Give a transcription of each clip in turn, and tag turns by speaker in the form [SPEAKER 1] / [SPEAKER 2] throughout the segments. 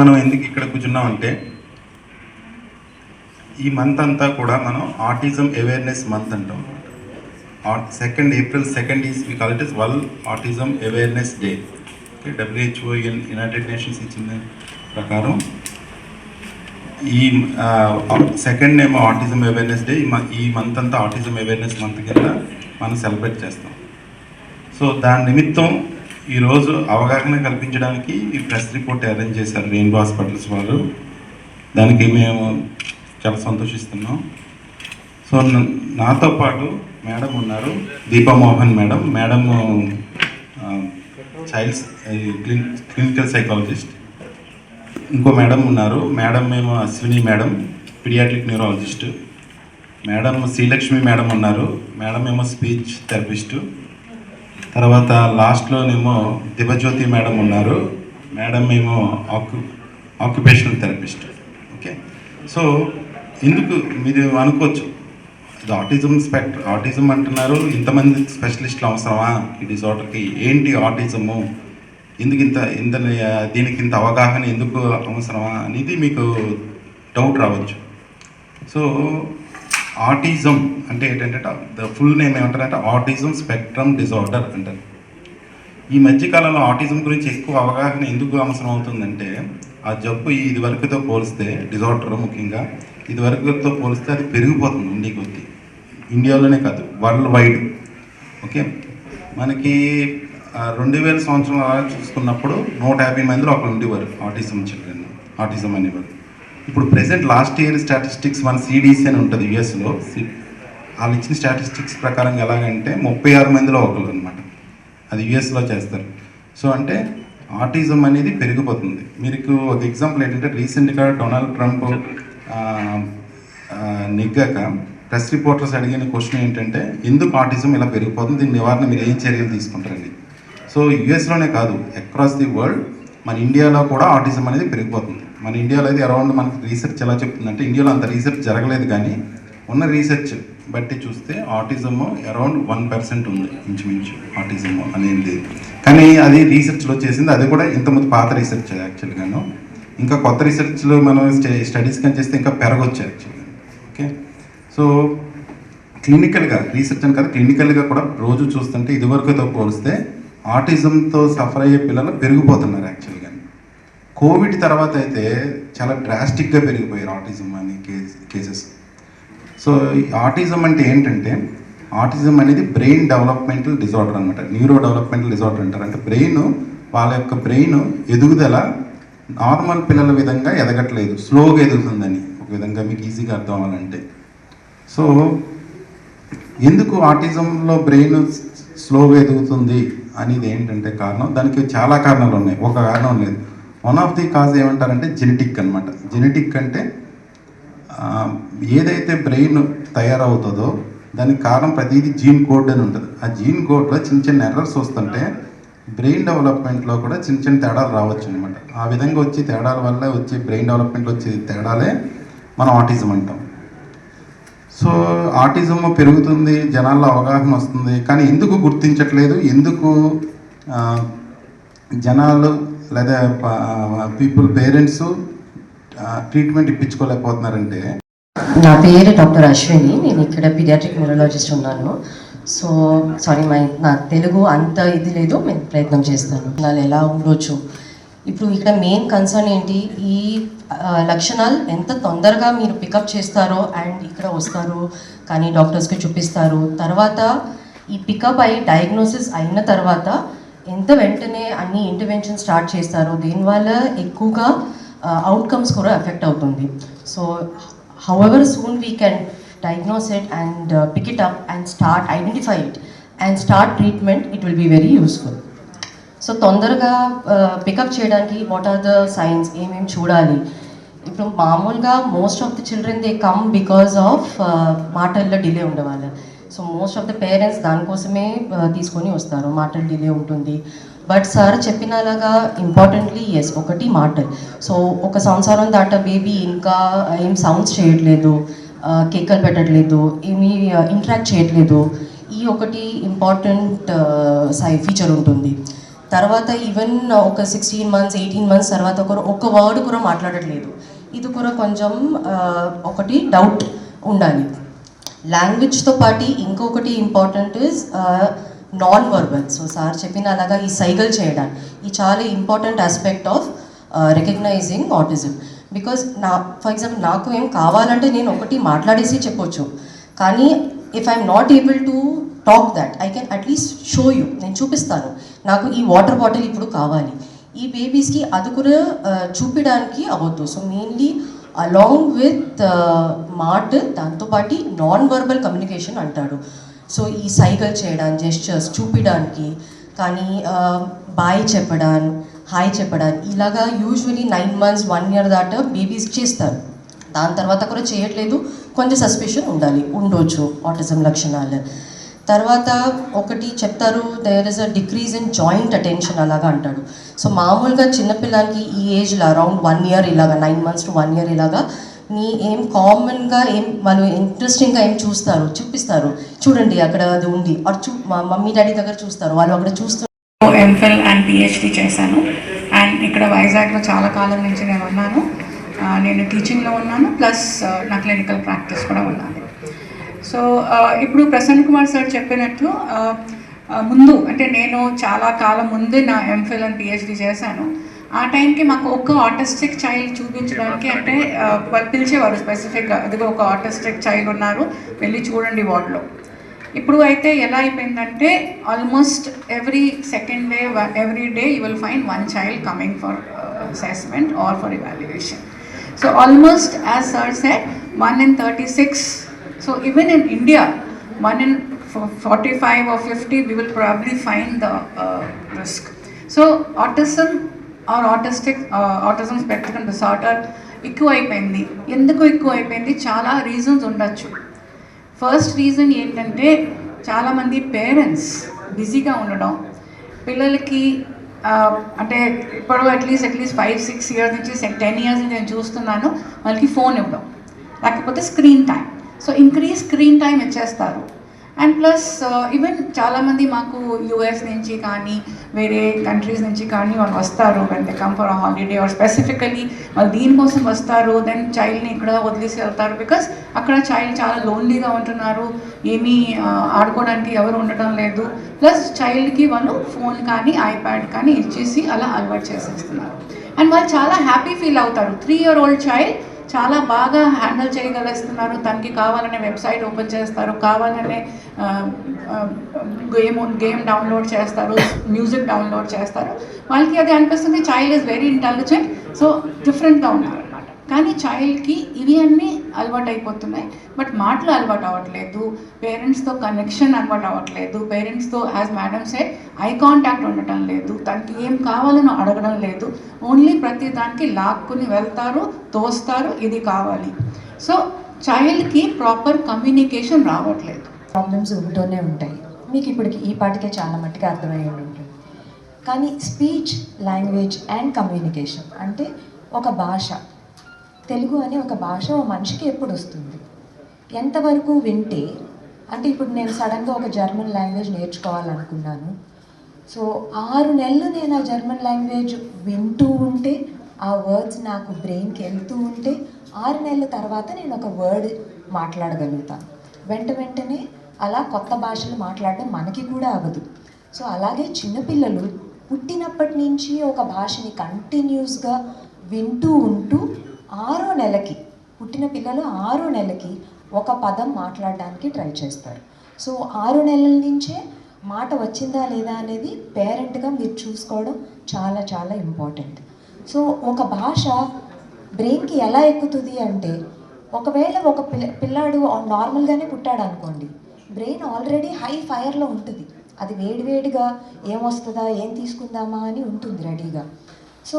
[SPEAKER 1] మనం ఎందుకు ఇక్కడ కూర్చున్నాం అంటే ఈ మంత్ అంతా కూడా మనం ఆటిజం అవేర్నెస్ మంత్ అంటాం. Second April second is we call it is world autism awareness day WHO United Nations ఇచ్చిన ప్రకారం ఈ సెకండ్ ఏమో ఆటిజం అవేర్నెస్ డే ఈ మంత్ అంతా ఆటిజం అవేర్నెస్ మంత్ కింద మనం సెలబ్రేట్ చేస్తాం. సో దాని నిమిత్తం ఈరోజు అవగాహన కల్పించడానికి ఈ ప్రెస్ రిపోర్ట్ అరేంజ్ చేశారు రెయిన్బో హాస్పిటల్స్ వాళ్ళు దానికి మేము చాలా సంతోషిస్తున్నాం. సో నాతో పాటు మేడం ఉన్నారు. Deepa Mohan madam. Madam child's clinical psychologist. ఇంకో మేడం ఉన్నారు. మేడం మేము Ashwini madam pediatric neurologist. Madam Srilakshmi madam ఉన్నారు. మేడం ఏమో స్పీచ్ థెరపిస్టు. తర్వాత లాస్ట్లోనేమో దివజ్యోతి మేడం ఉన్నారు. మేడం ఏమో occu occupational therapist okay so ఎందుకు మీరు అనుకోవచ్చు? ఇది ఆటిజం స్పెక్ట్ ఆటిజం అంటున్నారు. ఇంతమంది స్పెషలిస్టులు అవసరమా? ఈ డిజార్డర్కి ఏంటి ఆటిజము ఎందుకు ఇంత ఇంత దీనికి ఇంత అవగాహన ఎందుకు అవసరమా? అనేది మీకు డౌట్ రావచ్చు. సో ఆటిజం అంటే ఏంటంటే ద ఫుల్ నేమ్ ఏమంటారంటే ఆటిజం స్పెక్ట్రమ్ డిజార్డర్ అంటారు. ఈ మధ్యకాలంలో ఆటిజం గురించి ఎక్కువ అవగాహన ఎందుకు అవసరం అవుతుందంటే ఆ జబ్బు ఇది వరకుతో పోలిస్తే డిజార్డర్ ముఖ్యంగా ఇది వరకుతో పోలిస్తే అది పెరిగిపోతుంది ఇండియా కొద్ది. ఇండియాలోనే కాదు వరల్డ్ వైడ్ ఓకే మనకి రెండు వేల సంవత్సరం అలా చూసుకున్నప్పుడు నూట యాభై మందిలో ఒకరు ఉండేవారు ఆటిజం చిల్డ్రన్ ఆటిజం అనేవారు ఇప్పుడు ప్రెసెంట్ లాస్ట్ ఇయర్ స్టాటిస్టిక్స్ మన సిడిసి అని ఉంటుంది యుఎస్లో వాళ్ళు ఇచ్చిన స్టాటిస్టిక్స్ ప్రకారం ఎలాగంటే ముప్పై ఆరు మందిలో ఒకరు అనమాట అది యుఎస్లో చేస్తారు. సో అంటే ఆటిజం అనేది పెరిగిపోతుంది. మీకు ఒక ఎగ్జాంపుల్ ఏంటంటే రీసెంట్గా డొనాల్డ్ ట్రంప్ నెగ్గాక ప్రెస్ రిపోర్టర్స్ అడిగిన క్వశ్చన్ ఏంటంటే ఎందుకు ఆటిజం ఇలా పెరిగిపోతుంది? దీని నివారణ మీరు ఏం చర్యలు తీసుకుంటారండి? సో యుఎస్లోనే కాదు అక్రాస్ ది వరల్డ్ మన ఇండియాలో కూడా ఆటిజం అనేది పెరిగిపోతుంది. మన ఇండియాలో అయితే అరౌండ్ మనకి రీసెర్చ్ ఎలా చెప్తుందంటే ఇండియాలో అంత రీసెర్చ్ జరగలేదు కానీ ఉన్న రీసెర్చ్ బట్టి చూస్తే ఆటిజము అరౌండ్ వన్ పర్సెంట్ ఉంది ఇంచుమించు ఆటిజము అనేది. కానీ అది రీసెర్చ్లో చేసింది అది కూడా ఇంతకుముందు పాత రీసెర్చ్ యాక్చువల్గాను ఇంకా కొత్త రీసెర్చ్లో మనం స్టడీస్ కానీ చేస్తే ఇంకా పెరగొచ్చు యాక్చువల్గా ఓకే? సో క్లినికల్గా రీసెర్చ్ అని కాదు క్లినికల్గా కూడా రోజు చూస్తుంటే ఇదివరకుతో పోలిస్తే ఆటిజంతో సఫర్ అయ్యే పిల్లలు పెరిగిపోతున్నారు యాక్చువల్గా కోవిడ్ తర్వాత అయితే చాలా డ్రాస్టిక్గా పెరిగిపోయారు ఆటిజం అనే కేసెస్ సో ఆటిజం అంటే ఏంటంటే ఆటిజం అనేది బ్రెయిన్ డెవలప్మెంటల్ డిజార్డర్ అనమాట న్యూరో డెవలప్మెంటల్ డిజార్డర్ అంటారు. అంటే బ్రెయిన్ వాళ్ళ యొక్క బ్రెయిన్ ఎదుగుదల నార్మల్ పిల్లల విధంగా ఎదగట్లేదు. స్లోగా ఎదుగుతుందని ఒక విధంగా మీకు ఈజీగా అర్థం అవ్వాలంటే సో ఎందుకు ఆటిజంలో బ్రెయిన్ స్లోగా ఎదుగుతుంది అనేది ఏంటంటే కారణం? దానికి చాలా కారణాలు ఉన్నాయి. ఒక కారణం లేదు. వన్ ఆఫ్ ది కాజ్ ఏమంటారంటే జెనెటిక్ అనమాట జెనెటిక్ అంటే ఏదైతే బ్రెయిన్ తయారవుతుందో దానికి కారణం ప్రతిదీ జీన్ కోడ్ అని ఉంటుంది. ఆ జీన్ కోడ్లో చిన్న చిన్న ఎర్రర్స్ వస్తుంటే బ్రెయిన్ డెవలప్మెంట్లో కూడా చిన్న చిన్న తేడాలు రావచ్చు అనమాట ఆ విధంగా వచ్చి తేడాల వల్ల వచ్చే బ్రెయిన్ డెవలప్మెంట్లో వచ్చే తేడాలే మనం ఆటిజం అంటాం. సో ఆటిజం పెరుగుతుంది జనాల్లో అవగాహన వస్తుంది. కానీ ఎందుకు గుర్తించట్లేదు? ఎందుకు జనాలు లేదా పీపుల్ పేరెంట్స్ ట్రీట్మెంట్ ఇప్పించుకోలేకపోతున్నారంటే?
[SPEAKER 2] నా పేరు డాక్టర్ అశ్విని. నేను ఇక్కడ పీడియాట్రిక్ న్యూరాలజిస్ట్ ఉన్నాను. సో సారీ మై నా తెలుగు అంత ఇది లేదు. నేను ప్రయత్నం చేస్తాను. వాళ్ళు ఎలా ఉండొచ్చు? ఇప్పుడు ఇక్కడ మెయిన్ కన్సర్న్ ఏంటి? ఈ లక్షణాలు ఎంత తొందరగా మీరు పికప్ చేస్తారో అండ్ ఇక్కడ వస్తారు. కానీ డాక్టర్స్కి చూపిస్తారు. తర్వాత ఈ పికప్ అయ్యి డయాగ్నోసిస్ అయిన తర్వాత ఎంత వెంటనే అన్ని ఇంటర్వెన్షన్ స్టార్ట్ చేస్తారో దీనివల్ల ఎక్కువగా అవుట్కమ్స్ కూడా ఎఫెక్ట్ అవుతుంది. So however soon we can diagnose it and pick it up and start identify it and start treatment it will be very useful so తొందరగా పికప్ చేయడానికి వాట్ ఆర్ ద సైన్స్ ఏమేమి చూడాలి? ఇప్పుడు మామూలుగా most of the children they come because of మాటల్లో delay ఉండేవాళ్ళు. So most of the parents దానికోసమే తీసుకొని వస్తారు. మాటలు డిలే ఉంటుంది. బట్ సార్ చెప్పినలాగా ఇంపార్టెంట్లీ ఎస్ ఒకటి మాటలు. సో ఒక సంవత్సరం దాట బేబీ ఇంకా ఏం సౌండ్స్ చేయట్లేదు కేకలు పెట్టట్లేదు ఏమీ ఇంటరాక్ట్ చేయట్లేదు. ఈ ఒకటి ఇంపార్టెంట్ సై ఫీచర్ ఉంటుంది. తర్వాత ఈవెన్ ఒక సిక్స్టీన్ మంత్స్ ఎయిటీన్ మంత్స్ తర్వాత ఒకరు ఒక వర్డ్ కూడా మాట్లాడట్లేదు. ఇది కూడా కొంచెం ఒకటి డౌట్ ఉండాలి. లాంగ్వేజ్తో పాటు ఇంకొకటి important is non verbal so sir చెప్పిన అలాగా ఈ సైగల్ చేయడం ఈ చాలా important aspect of recognising autism because నా ఫర్ ఎగ్జాంపుల్ నాకు ఏం కావాలంటే నేను ఒకటి మాట్లాడేసి చెప్పొచ్చు. కానీ if I'm not able to talk that I can at least show you నేను చూపిస్తాను. నాకు ఈ వాటర్ బాటిల్ ఇప్పుడు కావాలి. ఈ బేబీస్కి అది కూడా uh, చూపించడానికి అవ్వద్దు సో మెయిన్లీ అలాంగ్ విత్ మాట దాంతోపాటి నాన్ వర్బల్ కమ్యూనికేషన్ అంటాడు. సో ఈ సైకిల్ చేయడం జెస్చర్స్ చూపించడానికి కానీ బాయ్ చెప్పడం హాయ్ చెప్పడం ఇలాగా usually nine months one year దాకా బేబీస్ చేస్తారు. దాని తర్వాత కూడా చేయట్లేదు. కొంచెం సస్పెషన్ ఉండాలి. ఉండొచ్చు ఆటిజం లక్షణాలు. తర్వాత ఒకటి చెప్తారు there is a decrease in joint attention అలాగా అంటాడు. సో మామూలుగా చిన్నపిల్లలకి ఈ ఏజ్లో అరౌండ్ వన్ ఇయర్ ఇలాగా nine months to one year ఇలాగా నీ ఏం కామన్గా ఏం వాళ్ళు ఇంట్రెస్టింగ్గా ఏం చూస్తారు చూపిస్తారు. చూడండి అక్కడ అది ఉంది. అటు చూ మా మమ్మీ డాడీ దగ్గర చూస్తారు. వాళ్ళు అక్కడ చూస్తూ
[SPEAKER 3] ఎంఫిల్ అండ్ పిహెచ్డి చేశాను. అండ్ ఇక్కడ వైజాగ్లో చాలా కాలం నుంచి నేను ఉన్నాను. నేను టీచింగ్లో ఉన్నాను. ప్లస్ నా క్లినికల్ ప్రాక్టీస్ కూడా ఉన్నాను. సో ఇప్పుడు ప్రసన్న కుమార్ సార్ ఆ, ముందు అంటే నేను చాలా కాలం ముందు నా ఎంఫిల్ అండ్ పిహెచ్డి చేశాను. ఆ టైంకి మాకు ఒక ఆటిస్టిక్ చైల్డ్ చూపించడానికి అంటే వాళ్ళు పిలిచేవారు స్పెసిఫిక్గా అదిగో ఒక ఆటిస్టిక్ చైల్డ్ ఉన్నారు వెళ్ళి చూడండి వార్డులో. ఇప్పుడు అయితే ఎలా అయిపోయిందంటే almost every second day every day you will find one child coming for assessment or for evaluation. So almost as sir said one in thirty six so even in India one in forty five or fifty we will probably find the risk so autism or autistic autism spectrum disorder ఎక్కువ అయిపోయింది ఎందుకు ఎక్కువ అయిపోయింది చాలా reasons ఉండొచ్చు. First reason ఏంటంటే చాలామంది parents బిజీగా ఉండడం. పిల్లలకి అంటే ఇప్పుడు at least at least five six years నుంచి టెన్ ఇయర్స్ నేను చూస్తున్నాను వాళ్ళకి ఫోన్ ఇవ్వడం. లేకపోతే screen time so increase screen time ఇచ్చేస్తారు అండ్ ప్లస్ ఈవెన్ చాలామంది మాకు యూఎస్ నుంచి కానీ వేరే కంట్రీస్ నుంచి కానీ వాళ్ళు వస్తారు. When they come for holiday or specifically వాళ్ళు దీనికోసం వస్తారు దెన్ చైల్డ్ని ఇక్కడ వదిలేసి వెళ్తారు. బికాస్ అక్కడ చైల్డ్ చాలా లోన్లీగా ఉంటున్నారు. ఏమీ ఆడుకోవడానికి ఎవరు ఉండటం లేదు. ప్లస్ చైల్డ్కి వాళ్ళు ఫోన్ కానీ ఐప్యాడ్ కానీ ఇచ్చేసి అలా అలవాటు చేసేస్తున్నారు. అండ్ వాళ్ళు చాలా హ్యాపీ ఫీల్ అవుతారు. త్రీ ఇయర్ ఓల్డ్ చైల్డ్ చాలా బాగా హ్యాండిల్ చేయగలుస్తున్నారు. తనకి కావాలనే వెబ్సైట్ ఓపెన్ చేస్తారు. కావాలనే గేమ్ గేమ్ డౌన్లోడ్ చేస్తారు. మ్యూజిక్ డౌన్లోడ్ చేస్తారు. వాళ్ళకి అది అనిపిస్తుంది child is very intelligent so డిఫరెంట్గా ఉన్నారు. కానీ చైల్డ్కి ఇవి అన్నీ అలవాటు అయిపోతున్నాయి. బట్ మాటలు అలవాటు అవ్వట్లేదు. పేరెంట్స్తో కనెక్షన్ అలవాటు అవ్వట్లేదు. పేరెంట్స్తో as madam say eye contact ఉండటం లేదు. తనకి ఏం కావాలని అడగడం లేదు. ఓన్లీ ప్రతి దానికి లాక్కుని వెళ్తారు తోస్తారు ఇది కావాలి. సో చైల్డ్కి ప్రాపర్ కమ్యూనికేషన్ రావట్లేదు.
[SPEAKER 4] ప్రాబ్లమ్స్ ఉంటూనే ఉంటాయి. మీకు ఇప్పటికి ఈ పాటికే చాలా మట్టుగా అర్థమై ఉంటుంది కానీ స్పీచ్ లాంగ్వేజ్ అండ్ కమ్యూనికేషన్ అంటే ఒక భాష. తెలుగు అనే ఒక భాష ఓ మనిషికి ఎప్పుడు వస్తుంది? ఎంతవరకు వింటే అంటే ఇప్పుడు నేను సడన్గా ఒక జర్మన్ లాంగ్వేజ్ నేర్చుకోవాలనుకున్నాను. సో ఆరు నెలలు నేను ఆ జర్మన్ లాంగ్వేజ్ వింటూ ఉంటే ఆ వర్డ్స్ నాకు బ్రెయిన్కి వెళ్తూ ఉంటే ఆరు నెలల తర్వాత నేను ఒక వర్డ్ మాట్లాడగలుగుతాను. వెంట వెంటనే అలా కొత్త భాషలు మాట్లాడడం మనకి కూడా అవ్వదు. సో అలాగే చిన్నపిల్లలు పుట్టినప్పటి నుంచి ఒక భాషని కంటిన్యూస్గా వింటూ ఉంటూ ఆరో నెలకి పుట్టిన పిల్లలు ఆరో నెలకి ఒక పదం మాట్లాడడానికి ట్రై చేస్తారు. సో ఆరు నెలల నుంచే మాట వచ్చిందా లేదా అనేది పేరెంట్గా మీరు చూసుకోవడం చాలా చాలా ఇంపార్టెంట్ సో ఒక భాష బ్రెయిన్కి ఎలా ఎక్కుతుంది అంటే ఒకవేళ ఒక పిల్ల పిల్లాడు నార్మల్గానే పుట్టాడు అనుకోండి బ్రెయిన్ ఆల్రెడీ హై ఫైర్లో ఉంటుంది. అది వేడివేడిగా ఏం వస్తుందా ఏం తీసుకుందామా అని ఉంటుంది రెడీగా సో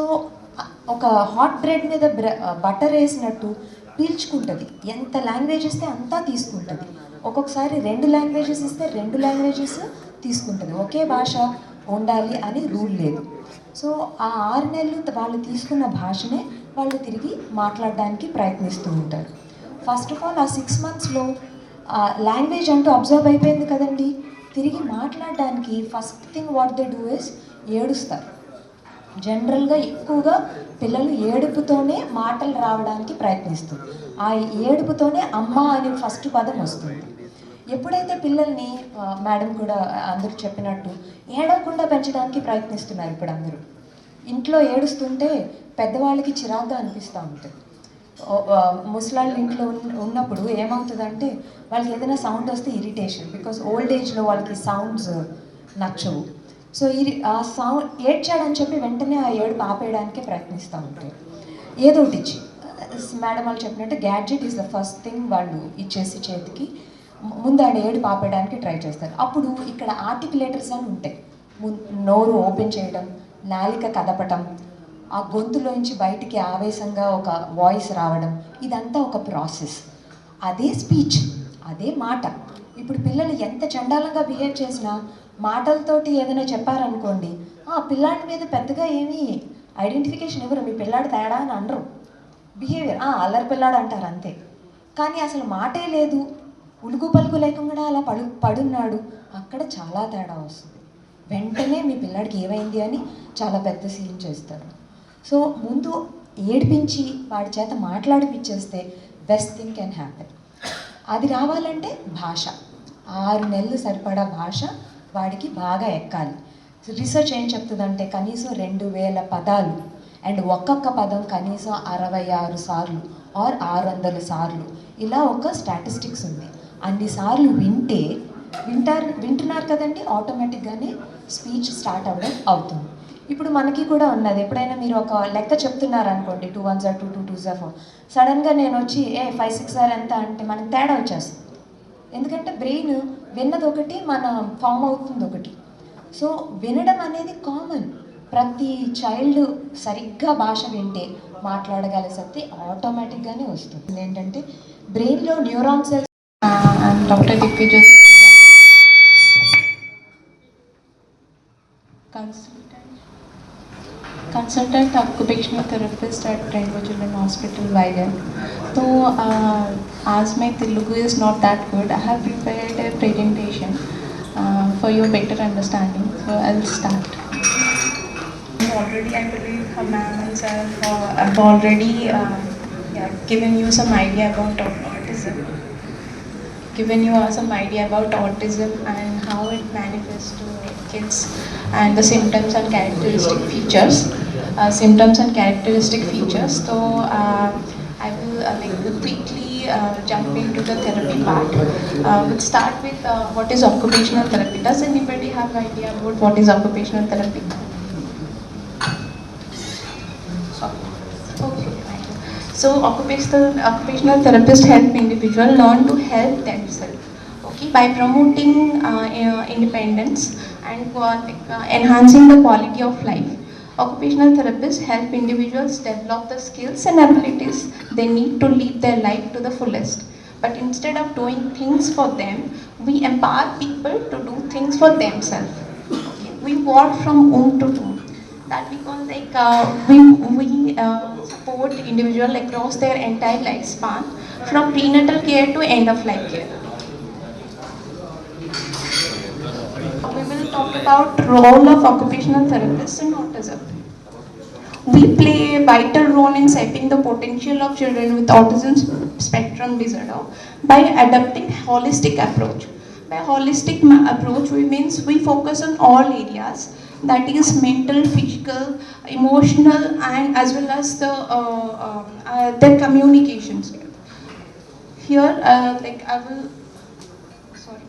[SPEAKER 4] ఒక హాట్ బ్రెడ్ మీద బ్ర బటర్ వేసినట్టు పీల్చుకుంటుంది. ఎంత లాంగ్వేజ్ ఇస్తే అంతా తీసుకుంటుంది. ఒక్కొక్కసారి రెండు లాంగ్వేజెస్ ఇస్తే రెండు లాంగ్వేజెస్ తీసుకుంటుంది. ఒకే భాష ఉండాలి అని రూల్ లేదు. సో ఆ ఆరు నెలలు వాళ్ళు తీసుకున్న భాషనే వాళ్ళు తిరిగి మాట్లాడడానికి ప్రయత్నిస్తూ ఉంటారు. ఫస్ట్ ఆఫ్ ఆల్ ఆ సిక్స్ మంత్స్లో లాంగ్వేజ్ అంటూ అబ్జర్వ్ అయిపోయింది కదండి. తిరిగి మాట్లాడడానికి first thing what they do is ఏడుస్తారు. జనరల్గా ఎక్కువగా పిల్లలు ఏడుపుతోనే మాటలు రావడానికి ప్రయత్నిస్తుంది. ఆ ఏడుపుతోనే అమ్మ అనే ఫస్ట్ పదం వస్తుంది. ఎప్పుడైతే పిల్లల్ని మేడం కూడా అందరూ చెప్పినట్టు ఏడవకుండా పెంచడానికి ప్రయత్నిస్తున్నారు ఇప్పుడు అందరూ. ఇంట్లో ఏడుస్తుంటే పెద్దవాళ్ళకి చిరాగ్గా అనిపిస్తూ ఉంటుంది. ముసలాళ్ళ ముసలాళ్ళు ఇంట్లో ఉన్నప్పుడు ఏమవుతుందంటే వాళ్ళకి ఏదైనా సౌండ్ వస్తే ఇరిటేషన్ బికాస్ ఓల్డ్ ఏజ్లో వాళ్ళకి సౌండ్స్ నచ్చవు. సో ఇది ఆ సౌండ్ ఏడ్చాడని చెప్పి వెంటనే ఆ ఏడుపు ఆపేయడానికి ప్రయత్నిస్తూ ఉంటారు ఏదో ఒకటి ఇచ్చి. Uh, మేడం వాళ్ళు చెప్పినట్టు gadget is the first thing వాళ్ళు ఇచ్చేసి చేతికి ముందు ఆడ ఏడుపు ఆపేయడానికి ట్రై చేస్తారు. అప్పుడు ఇక్కడ ఆర్టికులేటర్స్ అని ఉంటాయి. ము- నోరు ఓపెన్ చేయడం నాలిక కదపటం ఆ గొంతులోంచి బయటికి ఆవేశంగా ఒక వాయిస్ రావడం ఇదంతా ఒక ప్రాసెస్ అదే స్పీచ్ అదే మాట. ఇప్పుడు పిల్లలు ఎంత చండాలంగా బిహేవ్ చేసినా మాటలతోటి ఏదైనా చెప్పారనుకోండి ఆ పిల్లాడి మీద పెద్దగా ఏమీ ఐడెంటిఫికేషన్ ఇవ్వరు మీ పిల్లాడి తేడా అని అనరు. బిహేవియర్ అల్లరి పిల్లాడు అంటారు అంతే. కానీ అసలు మాటే లేదు. ఉలుకు పలుకు లేకుండా అలా పడు పడున్నాడు. అక్కడ చాలా తేడా వస్తుంది. వెంటనే మీ పిల్లాడికి ఏమైంది అని చాలా పెద్ద సీన్ చేస్తారు సో ముందు ఏడిపించి వాడి చేత మాట్లాడిపించేస్తే బెస్ట్ థింగ్ కెన్ హ్యాపెన్ అది రావాలంటే భాష. ఆరు నెలలు సరిపడా భాష వాడికి బాగా ఎక్కాలి. రీసెర్చ్ ఏం చెప్తుందంటే కనీసం రెండు వేల పదాలు అండ్ ఒక్కొక్క పదం కనీసం అరవై ఆరు సార్లు ఆర్ ఆరు వందల సార్లు. ఇలా ఒక స్టాటిస్టిక్స్ ఉంది. అన్ని సార్లు వింటే వింటారు వింటున్నారు కదండి ఆటోమేటిక్గానే స్పీచ్ స్టార్ట్ అవ్వడం అవుతుంది. ఇప్పుడు మనకి కూడా ఉన్నది. ఎప్పుడైనా మీరు ఒక లెక్క చెప్తున్నారు అనుకోండి టూ వన్ జార్ టూ టూ టూ జార్ ఫోర్. సడన్గా నేను వచ్చి ఏ ఫైవ్ సిక్స్ జార్ ఎంత? అంటే మనకి తేడా వచ్చేస్తుంది. ఎందుకంటే బ్రెయిన్ విన్నది ఒకటి మన ఫామ్ అవుతుంది ఒకటి సో వినడం అనేది కామన్. ప్రతి చైల్డ్ సరిగ్గా భాష వింటే మాట్లాడగల శక్తి ఆటోమేటిక్గానే వస్తుంది. ఏంటంటే బ్రెయిన్లో neuron cells
[SPEAKER 5] Uh, Consultant occupational therapist at Rainbow Children Hospital, Vizag. So, uh, as my Telugu is not that good, I have prepared a presentation uh, for your better understanding. So, I'll start. Already, I believe uh, ma'am and sir uh, have already uh, yeah, given you some idea about autism given you some idea about autism and how it manifests to kids and the symptoms and characteristic features. Uh, symptoms and characteristic features. So uh, I will uh, like quickly jump into the therapy part. We'll start with what is occupational therapy. Does anybody have idea about what is occupational therapy? So occupational occupational therapists help individual learn to help themselves. Okay, by promoting uh, independence and uh, enhancing the quality of life. Occupational therapists help individuals develop the skills and abilities they need to live their life to the fullest. But instead of doing things for them, we empower people to do things for themselves. We walk from womb to home that because like uh, we we uh, support individual across their entire lifespan from prenatal care to end of life care we will talk about role of occupational therapists in autism. We play a vital role in shaping the potential of children with autism spectrum disorder by adopting holistic approach. By holistic approach we means we focus on all areas that is mental physical emotional and as well as the uh, um, uh, their communication skill here uh, like i will sorry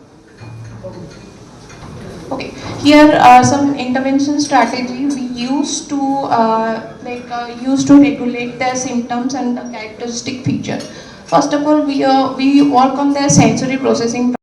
[SPEAKER 5] Okay, here are some intervention strategy we use to uh, like uh, use to regulate their symptoms and the characteristic feature. First of all, we uh, we work on their sensory processing